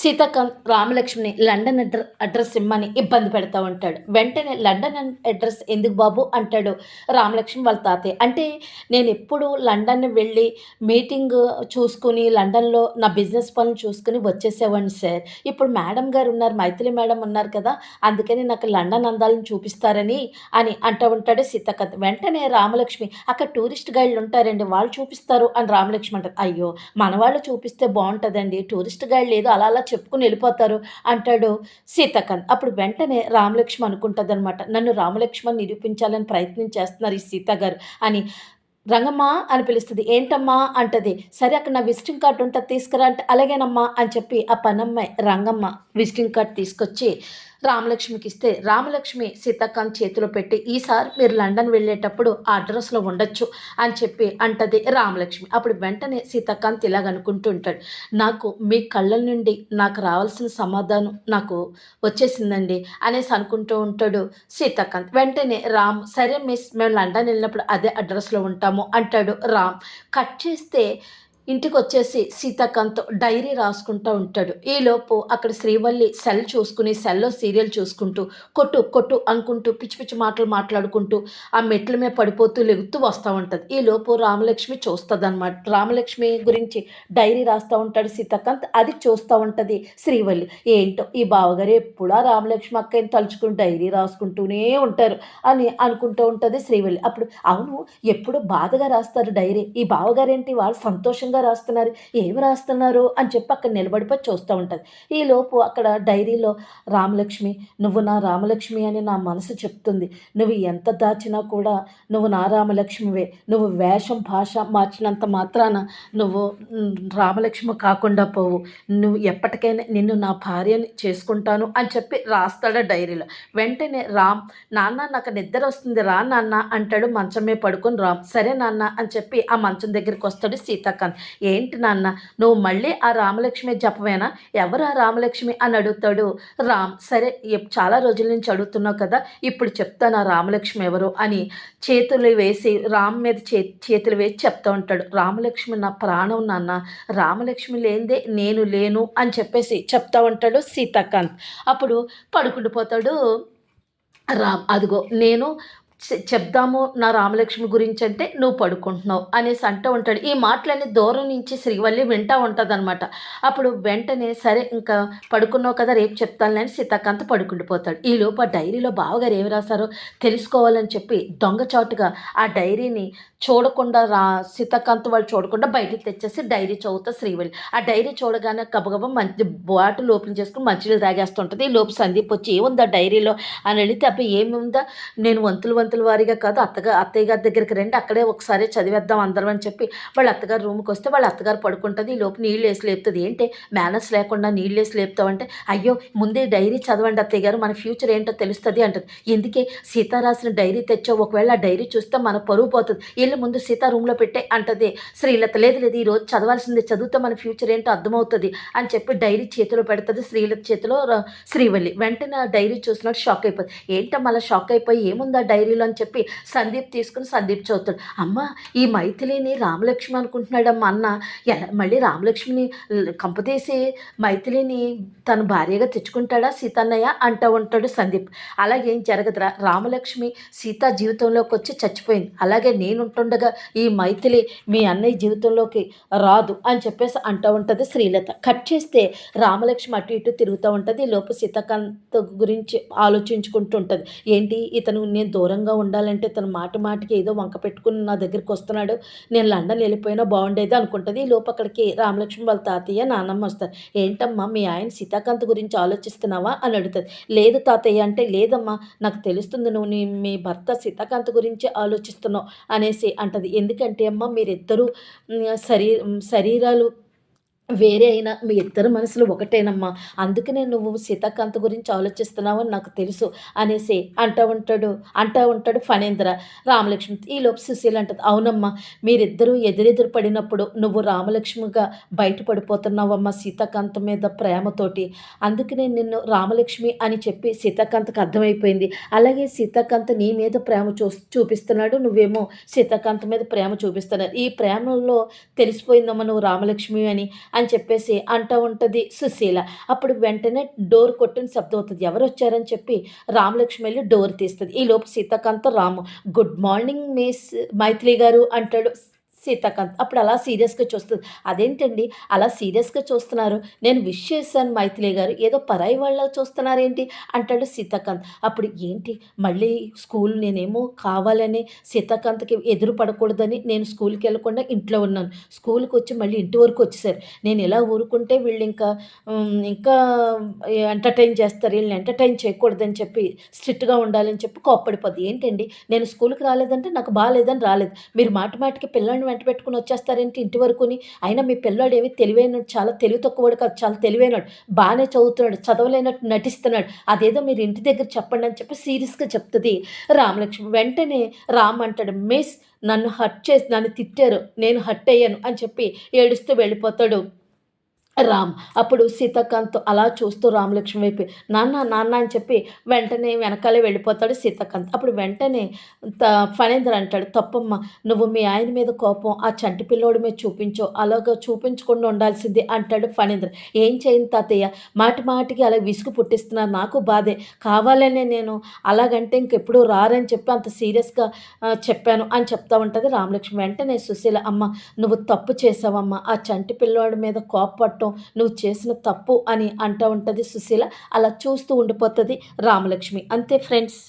Seetakanth రామలక్ష్మిని London అడ్ర address ఇమ్మని ఇబ్బంది పెడతా ఉంటాడు. వెంటనే లండన్ అడ్రస్ ఎందుకు బాబు? అంటాడు రామలక్ష్మి వాళ్ళ తాతయ్య. అంటే నేను ఎప్పుడు లండన్ వెళ్ళి మీటింగ్ చూసుకుని లండన్లో నా బిజినెస్ పనులు చూసుకుని వచ్చేసేవాడిని సార్. ఇప్పుడు మేడం గారు ఉన్నారు మైథిలి మేడం ఉన్నారు కదా అందుకని నాకు లండన్ అందాలను చూపిస్తారని అని అంటూ ఉంటాడు సీతాకాంత్ వెంటనే రామలక్ష్మి అక్కడ టూరిస్ట్ గైడ్లు ఉంటారండి వాళ్ళు చూపిస్తారు అని రామలక్ష్మి అంటారు అయ్యో మన వాళ్ళు చూపిస్తే బాగుంటుందండి. టూరిస్ట్ గైడ్ లేదు అలా అలా చెప్పుకుని వెళ్ళిపోతారు అంటాడు సీతాకాంత్. అప్పుడు వెంటనే రామలక్ష్మి అనుకుంటుంది అనమాట నన్ను రామలక్ష్మణ్ నిరూపించాలని ప్రయత్నం చేస్తున్నారు ఈ సీత గారు అని. రంగమ్మ అని పిలుస్తుంది. ఏంటమ్మా అంటది. సరే అక్కడ నా విజిటింగ్ కార్డు ఉంటుంది తీసుకురా అంటే అలాగేనమ్మా అని చెప్పి ఆ పనమ్మాయి రంగమ్మ విజిటింగ్ కార్డు తీసుకొచ్చి రామలక్ష్మికి ఇస్తే రామలక్ష్మి సీతాకాంత్ చేతిలో పెట్టి ఈసారి మీరు లండన్ వెళ్ళేటప్పుడు ఆ అడ్రస్లో ఉండొచ్చు అని చెప్పి అంటది రామలక్ష్మి. అప్పుడు వెంటనే సీతాకాంత్ ఇలాగ అనుకుంటూ ఉంటాడు. నాకు మీ కళ్ళ నుండి నాకు రావాల్సిన సమాధానం నాకు వచ్చేసిందండి అనేసి అనుకుంటూ ఉంటాడు సీతాకాంత్. వెంటనే రామ్ సరే మిస్ మేము లండన్ వెళ్ళినప్పుడు అదే అడ్రస్లో ఉంటాము అంటాడు రామ్. కట్ చేస్తే ఇంటికి వచ్చేసి సీతాకాంత్ డైరీ రాసుకుంటూ ఉంటాడు. ఈలోపు అక్కడ శ్రీవల్లి సెల్ చూసుకుని సెల్లో సీరియల్ చూసుకుంటూ కొట్టు కొట్టు అనుకుంటూ పిచ్చి పిచ్చి మాటలు మాట్లాడుకుంటూ ఆ మెట్ల మీద పడిపోతూ లెగుతూ వస్తూ ఉంటుంది. ఈలోపు రామలక్ష్మి చూస్తుంది అనమాట రామలక్ష్మి గురించి డైరీ రాస్తూ ఉంటాడు సీతాకాంత్. అది చూస్తూ ఉంటుంది శ్రీవల్లి. ఏంటో ఈ బావగారు ఎప్పుడా రామలక్ష్మి అక్కని తలుచుకుని డైరీ రాసుకుంటూనే ఉంటారు అని అనుకుంటూ ఉంటుంది శ్రీవల్లి. అప్పుడు అవును ఎప్పుడు బాధగా రాస్తారు డైరీ. ఈ బావగారు ఏంటి వాళ్ళు సంతోషంగా రాస్తున్నారు. ఏమి రాస్తున్నారు అని చెప్పి అక్కడ నిలబడిపోయి చూస్తూ ఉంటుంది. ఈ లోపు అక్కడ డైరీలో రామలక్ష్మి నువ్వు నా రామలక్ష్మి అని నా మనసు చెప్తుంది. నువ్వు ఎంత దాచినా కూడా నువ్వు నా రామలక్ష్మివే. నువ్వు వేషం భాష మార్చినంత మాత్రాన నువ్వు రామలక్ష్మి కాకుండా పోవు. నువ్వు ఎప్పటికైనా నిన్ను నా భార్యని చేసుకుంటాను అని చెప్పి రాస్తాడు డైరీలో. వెంటనే రామ్ నాన్న నాకు నిద్ర వస్తుంది. రా నాన్న అంటాడు. మంచమే పడుకొని రామ్ సరే నాన్న అని చెప్పి ఆ మంచం దగ్గరికి వస్తాడు సీతాకాంత్. ఏంటి నాన్న నువ్వు మళ్ళీ ఆ రామలక్ష్మి జపమేనా? ఎవరు ఆ రామలక్ష్మి అని అడుగుతాడు? రామ్ సరే చాలా రోజుల నుంచి అడుగుతున్నావు కదా ఇప్పుడు చెప్తాను ఆ రామలక్ష్మి ఎవరు అని చేతులు వేసి రామ్ మీద చే చేతులు వేసి చెప్తా ఉంటాడు. రామలక్ష్మి నా ప్రాణం నాన్న రామలక్ష్మి లేనిదే నేను లేను అని చెప్పేసి చెప్తా ఉంటాడు సీతాకాంత్. అప్పుడు పడుకుండిపోతాడు రామ్. అదిగో నేను చెప్దాము నా రామలక్ష్మి గురించి అంటే నువ్వు పడుకుంటున్నావు అనేసి అంటూ ఉంటాడు. ఈ మాటలన్నీ దూరం నుంచి శ్రీవల్లి వింటూ ఉంటుందన్నమాట. అప్పుడు వెంటనే సరే ఇంకా పడుకున్నావు కదా రేపు చెప్తానులే సీతాకాంత పడుకుండిపోతాడు ఈ లోపు ఆ డైరీలో బావగారు ఏమి రాశారో తెలుసుకోవాలని చెప్పి దొంగచాటుగా ఆ డైరీని చూడకుండా రా సీతాకాంత్ వాళ్ళు చూడకుండా బయటికి తెచ్చేసి డైరీ చదువుతా శ్రీవల్లి. ఆ డైరీ చూడగానే గబగబా మంచి బాటిల్ ఓపెన్ చేసుకుని మంచినీళ్ళు తాగేస్తుంటుంది. ఈ లోపు సందీప్ వచ్చి ఏముందా డైరీలో? అని అడిగితే అబ్బాయి ఏమి ఉందా నేను వంతులు వంతుల వారిగా కాదు అత్తగా అత్తయ్య గారి దగ్గరికి రండి అక్కడే ఒకసారి చదివేద్దాం అందరం అని చెప్పి వాళ్ళ అత్తగారు రూమ్కి వస్తే వాళ్ళ అత్తగారు పడుకుంటుంది ఈ లోపు నీళ్ళు వేసి లేపుతుంది. ఏంటి? మేనర్స్ లేకుండా నీళ్ళు వేసి లేపుతావంటే అయ్యో ముందే డైరీ చదవండి అత్తయ్య గారు మన ఫ్యూచర్ ఏంటో తెలుస్తుంది అంటది. ఎందుకే? సీత రాసిన డైరీ తెచ్చావు ఒకవేళ ఆ డైరీ చూస్తే మన పరువు పోతుంది. వీళ్ళ ముందు సీత రూమ్లో పెట్టే అంటది. శ్రీలత లేదు లేదు ఈ రోజు చదవాల్సిందే చదివితే మన ఫ్యూచర్ ఏంటో అర్థమవుతుంది అని చెప్పి డైరీ చేతిలో పెడుతుంది శ్రీలత చేతిలో శ్రీవల్లి. వెంటనే డైరీ చూసినట్టు షాక్ అయిపోతుంది. ఏంటో మళ్ళీ షాక్ అయిపోయి? ఏముంది ఆ డైరీలో అని చెప్పి సందీప్ తీసుకుని సందీప్ చదువుతాడు. అమ్మ ఈ మైథిలిని రామలక్ష్మి అనుకుంటున్నాడమ్మా అన్న. ఎలా మళ్ళీ రామలక్ష్మిని ల- కంపతీసి మైథిలిని తన భార్యగా తెచ్చుకుంటాడా సీతన్నయ్య అంటూ ఉంటాడు సందీప్. అలాగేం జరగదురా. రామలక్ష్మి సీత జీవితంలోకి వచ్చి చచ్చిపోయింది. అలాగే నేనుంటుండగా ఈ మైథిలి మీ అన్నయ్య జీవితంలోకి రాదు అని చెప్పేసి అంటూ ఉంటుంది శ్రీలత. కట్ చేస్తే రామలక్ష్మి అటు ఇటు తిరుగుతూ ఉంటుంది. లోపు సీతాకాంత్ గురించి ఆలోచించుకుంటూ ఉంటుంది. ఏంటి? ఇతను నేను దూరంగా ఉండాలంటే తన మాట మాటికి ఏదో వంక పెట్టుకుని నా దగ్గరికి వస్తున్నాడు. నేను లండన్ వెళ్ళిపోయినా బాగుండేది అనుకుంటుంది. ఈ లోపు అక్కడికి రామలక్ష్మి వాళ్ళ తాతయ్య నానమ్మ వస్తారు. ఏంటమ్మా మీ ఆయన సీతాకాంత్ గురించి ఆలోచిస్తున్నావా? అని అడుగుతుంది లేదు తాతయ్య అంటే లేదమ్మా. నాకు తెలుస్తుంది నువ్వు నీ మీ భర్త సీతాకాంత్ గురించి ఆలోచిస్తున్నావు అనేసి అంటది. ఎందుకంటే అమ్మ మీరిద్దరూ శరీ శరీరాలు వేరే అయినా మీ ఇద్దరు మనసులు ఒకటేనమ్మా. అందుకనే నువ్వు సీతాకాంత్ గురించి ఆలోచిస్తున్నావని నాకు తెలుసు అనేసి అంటూ ఉంటాడు అంటూ ఉంటాడు ఫణేంద్ర. రామలక్ష్మి ఈ లోపు సుశీల అంటది అవునమ్మా మీరిద్దరూ ఎదురెదురు పడినప్పుడు నువ్వు రామలక్ష్మిగా బయటపడిపోతున్నావమ్మా సీతాకాంత్ మీద ప్రేమతోటి. అందుకనే నిన్ను రామలక్ష్మి అని చెప్పి సీతాకాంత్కి అర్థమైపోయింది. అలాగే సీతాకాంత్ నీ మీద ప్రేమ చూ చూపిస్తున్నాడు నువ్వేమో సీతాకాంత్ మీద ప్రేమ చూపిస్తున్నాడు ఈ ప్రేమలో తెలిసిపోయిందమ్మా నువ్వు రామలక్ష్మి అని. అని చెప్పేసి అంటూ ఉంటుంది సుశీల. అప్పుడు వెంటనే డోర్ కొట్టిన శబ్దం అవుతుంది. ఎవరు వచ్చారని చెప్పి రామలక్ష్మి వెళ్ళి డోర్ తీస్తుంది. ఈలోపు సీతాకాంతం Ramu good morning miss Maithili గారు అంటాడు సీతాకాంత్. అప్పుడు అలా సీరియస్గా చూస్తుంది. అదేంటండి? అలా సీరియస్గా చూస్తున్నారు. నేను విష్ చేశాను మైథిలి గారు. ఏదో పరాయి వాళ్ళ చూస్తున్నారేంటి? అంటాడు సీతాకాంత్. అప్పుడు ఏంటి? మళ్ళీ స్కూల్ నేనేమో కావాలని సీతాకాంత్కి ఎదురు పడకూడదని నేను స్కూల్కి వెళ్ళకుండా ఇంట్లో ఉన్నాను. స్కూల్కి వచ్చి మళ్ళీ ఇంటి వరకు వచ్చేసారు. నేను ఇలా ఊరుకుంటే వీళ్ళు ఇంకా ఇంకా ఎంటర్టైన్ చేస్తారు. వీళ్ళని ఎంటర్టైన్ చేయకూడదని చెప్పి స్ట్రిక్ట్గా ఉండాలని చెప్పి కోప్పడిపోద్ది. ఏంటండి? నేను స్కూల్కి రాలేదంటే నాకు బాగాలేదని రాలేదు. మీరు మాటి మాటికి పిల్లల్ని అంటి పెట్టుకుని వచ్చేస్తారేంటి ఇంటి వరకుని? అయినా మీ పిల్లాడు ఏమి తెలివైనడు చాలా తెలివి తక్కువడు కాదు చాలా తెలివైనడు బాగానే చదువుతున్నాడు చదవలేనట్టు నటిస్తున్నాడు. అదేదో మీరు ఇంటి దగ్గర చెప్పండి అని చెప్పి సీరియస్గా చెప్తుంది. రామలక్ష్మి వెంటనే రామ్ అంటాడు మిస్ నన్ను హట్ చేసి నన్ను తిట్టారు నేను హట్ అయ్యాను అని చెప్పి ఏడుస్తూ వెళ్ళిపోతాడు. రామ్ అప్పుడు సీతాకాంత్ అలా చూస్తూ రామలక్ష్మి వైపు నాన్న నాన్న అని చెప్పి వెంటనే వెనకాలే వెళ్ళిపోతాడు సీతాకాంత్. అప్పుడు వెంటనే త ఫణేంద్ర అంటాడు తప్పమ్మ నువ్వు మీ ఆయన మీద కోపం ఆ చంటి పిల్లోడి మీద చూపించో అలాగా చూపించకుండా ఉండాల్సింది అంటాడు ఫణేంద్ర. ఏం చేయను తాతయ్య మాటి మాటికి అలా విసుగు పుట్టిస్తున్నారు నాకు బాధే. కావాలనే నేను అలాగంటే ఇంకెప్పుడు రారని చెప్పి అంత సీరియస్గా చెప్పాను అని చెప్తా ఉంటుంది రామలక్ష్మి. వెంటనే సుశీల అమ్మ నువ్వు తప్పు చేసావమ్మా ఆ చంటి పిల్లోడి మీద కోపట్టు కోపపట్టడం నువ్వు చేసిన తప్పు అని అంటూ ఉంటుంది సుశీల. అలా చూస్తూ ఉండిపోతుంది రామలక్ష్మి. అంతే ఫ్రెండ్స్.